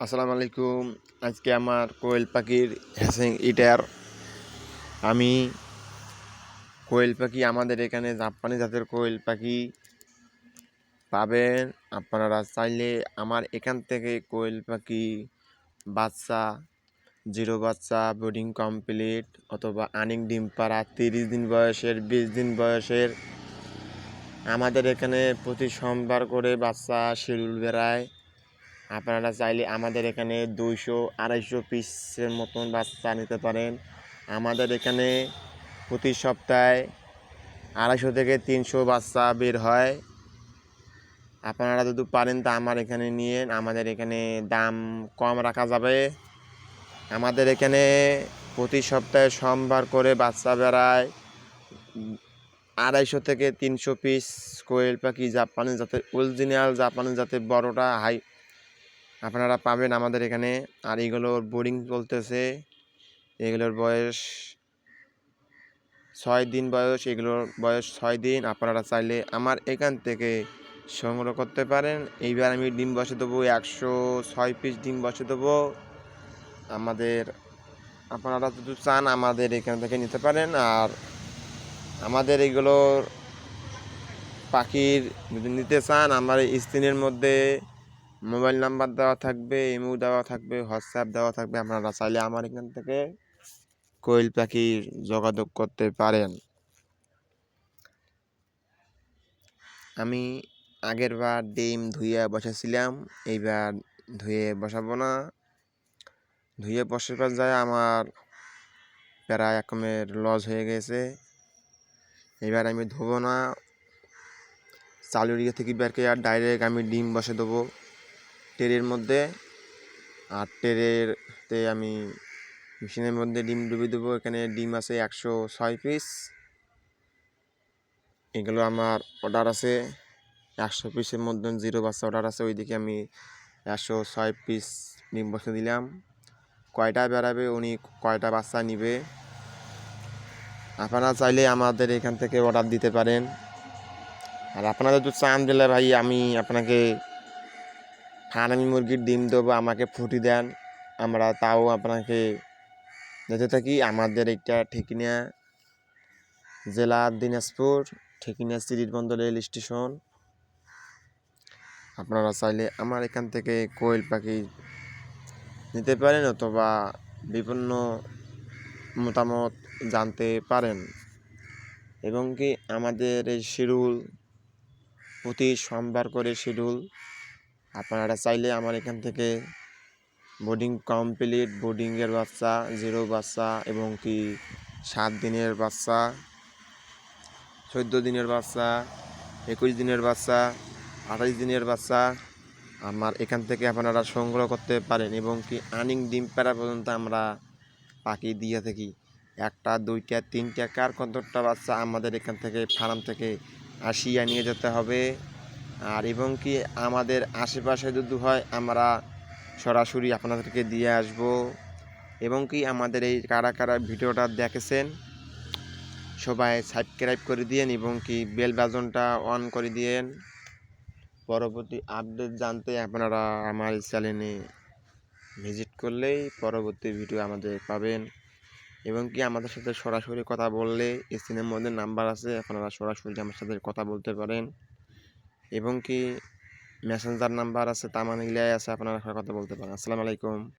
আসসালামু আলাইকুম। আজকে আমার কোয়েল পাখির হ্যাসিং ইটার আমি কোয়েল পাখি, আমাদের এখানে জাপানি জাতের কোয়েল পাখি পাবেন। আপনারা চাইলে আমার এখান থেকে কোয়েল পাখি বাচ্চা, জিরো বাচ্চা, বোর্ডিং কমপ্লিট অথবা আনিং ডিম পাড়া, তিরিশ দিন বয়সের, বিশ দিন বয়সের। আমাদের এখানে প্রতি সোমবার করে বাচ্চা শিডিউল বেড়ায়। আপনারা চাইলে আমাদের এখানে দুইশো, আড়াইশো পিসের মতন বাচ্চা নিতে পারেন। আমাদের এখানে প্রতি সপ্তাহে আড়াইশো থেকে তিনশো বাচ্চা বের হয়। আপনারা যদি পারেন তা আমার এখানে নিয়ে, আমাদের এখানে দাম কম রাখা যাবে। আমাদের এখানে প্রতি সপ্তাহে সোমবার করে বাচ্চা বেড়ায় আড়াইশো থেকে তিনশো পিস কোয়েল পাখি জাপানি জাতের, অরিজিনাল জাপানি জাতের বড়টা হাই আপনারা পাবেন আমাদের এখানে। আর এগুলোর বোরিং চলতেছে। এগুলোর বয়স ছয় দিন বয়স, এগুলোর বয়স ছয় দিন। আপনারা চাইলে আমার এখান থেকে সংগ্রহ করতে পারেন। এইবার আমি ডিম বসে দেবো, একশো ছয় পিস ডিম বসে দেবো। আমাদের, আপনারা যদি চান আমাদের এখান থেকে নিতে পারেন। আর আমাদের এগুলোর পাখির যদি নিতে চান, আমার স্ক্রিনের মধ্যে মোবাইল নাম্বার দেওয়া থাকবে, ইমো দেওয়া থাকবে, হোয়াটসঅ্যাপ দেওয়া থাকবে, আপনারা চাইলে আমার এখান থেকে কোয়েল পাখির যোগাযোগ করতে পারেন। আমি আগের বার ডিম ধুয়ে বসেছিলাম, এইবার ধুয়ে বসাবো না। ধুয়ে বসাবার যায় আমার প্রায় রকমের লস হয়ে গেছে। এবার আমি ধোবো না। চালুর ইয়ে থেকে বেরকে আর ডাইরেক্ট আমি ডিম বসে দেবো। ট্রের মধ্যে, আর ট্রেতে আমি মেশিনের মধ্যে ডিম ডুবিয়ে দেবো। এখানে ডিম আছে একশো ছয় পিস এগুলো আমার অর্ডার আছে। একশো পিসের মধ্যে জিরো বাচ্চা অর্ডার আছে। ওইদিকে আমি একশো ছয় পিস ডিম বসে দিলাম। কয়টা বেড়াবে, উনি কয়টা বাচ্চা নিবে? আপনারা চাইলে আমাদের এখান থেকে অর্ডার দিতে পারেন। আর আপনারা যদি চান দিলে ভাই, আমি আপনাকে ফার্মি মুরগির ডিম দেবো, আমাকে ফুটি দেন। আমরা তাও আপনাকে যেতে থাকি। আমাদের এটা ঠেকিনা জেলা দিনাজপুর ঠেকিনা সিরিজবন্দ রেল স্টেশন। আপনারা চাইলে আমার এখান থেকে কোয়েল পাখি নিতে পারেন অথবা বিভিন্ন মতামত জানতে পারেন। এবং কি আমাদের এই শিডিউল প্রতি সোমবার করে শিডিউল আপনারা চাইলে আমার এখান থেকে বোর্ডিং কমপ্লিট বোর্ডিংয়ের বাচ্চা জিরো বাচ্চা এবং কি সাত দিনের বাচ্চা, চোদ্দ দিনের বাচ্চা, একুশ দিনের বাচ্চা, আঠাশ দিনের বাচ্চা আমার এখান থেকে আপনারা সংগ্রহ করতে পারেন এবং কি আনিং ডিম পেড়া পর্যন্ত আমরা পাখি দিয়ে থাকি। একটা, দুইটা, তিনটা, কার কতটা বাচ্চা আমাদের এখান থেকে ফার্ম থেকে আসিয়া নিয়ে যেতে হবে। আর এবং কি আমাদের আশেপাশে যদি হয়, আমরা সরাসরি আপনাদেরকে দিয়ে আসব। এবং কি আমাদের এই কারা কারা ভিডিওটা দেখেছেন, সবাই সাবস্ক্রাইব করে দিয়েন এবং কি বেল বাজনটা অন করে দিয়েন। পরবর্তী আপডেট জানতে আপনারা আমার চ্যানেলে ভিজিট করলেই পরবর্তী ভিডিও আমাদের পাবেন। এবং কি আমাদের সাথে সরাসরি কথা বললে স্ক্রিনের মধ্যে নাম্বার আছে, আপনারা সরাসরি আমার সাথে কথা বলতে পারেন। এবং কি মেসেঞ্জার নাম্বার আছে তামান ইলাই আছে আপনারা কথা বলতে পারেন। আসসালামু আলাইকুম।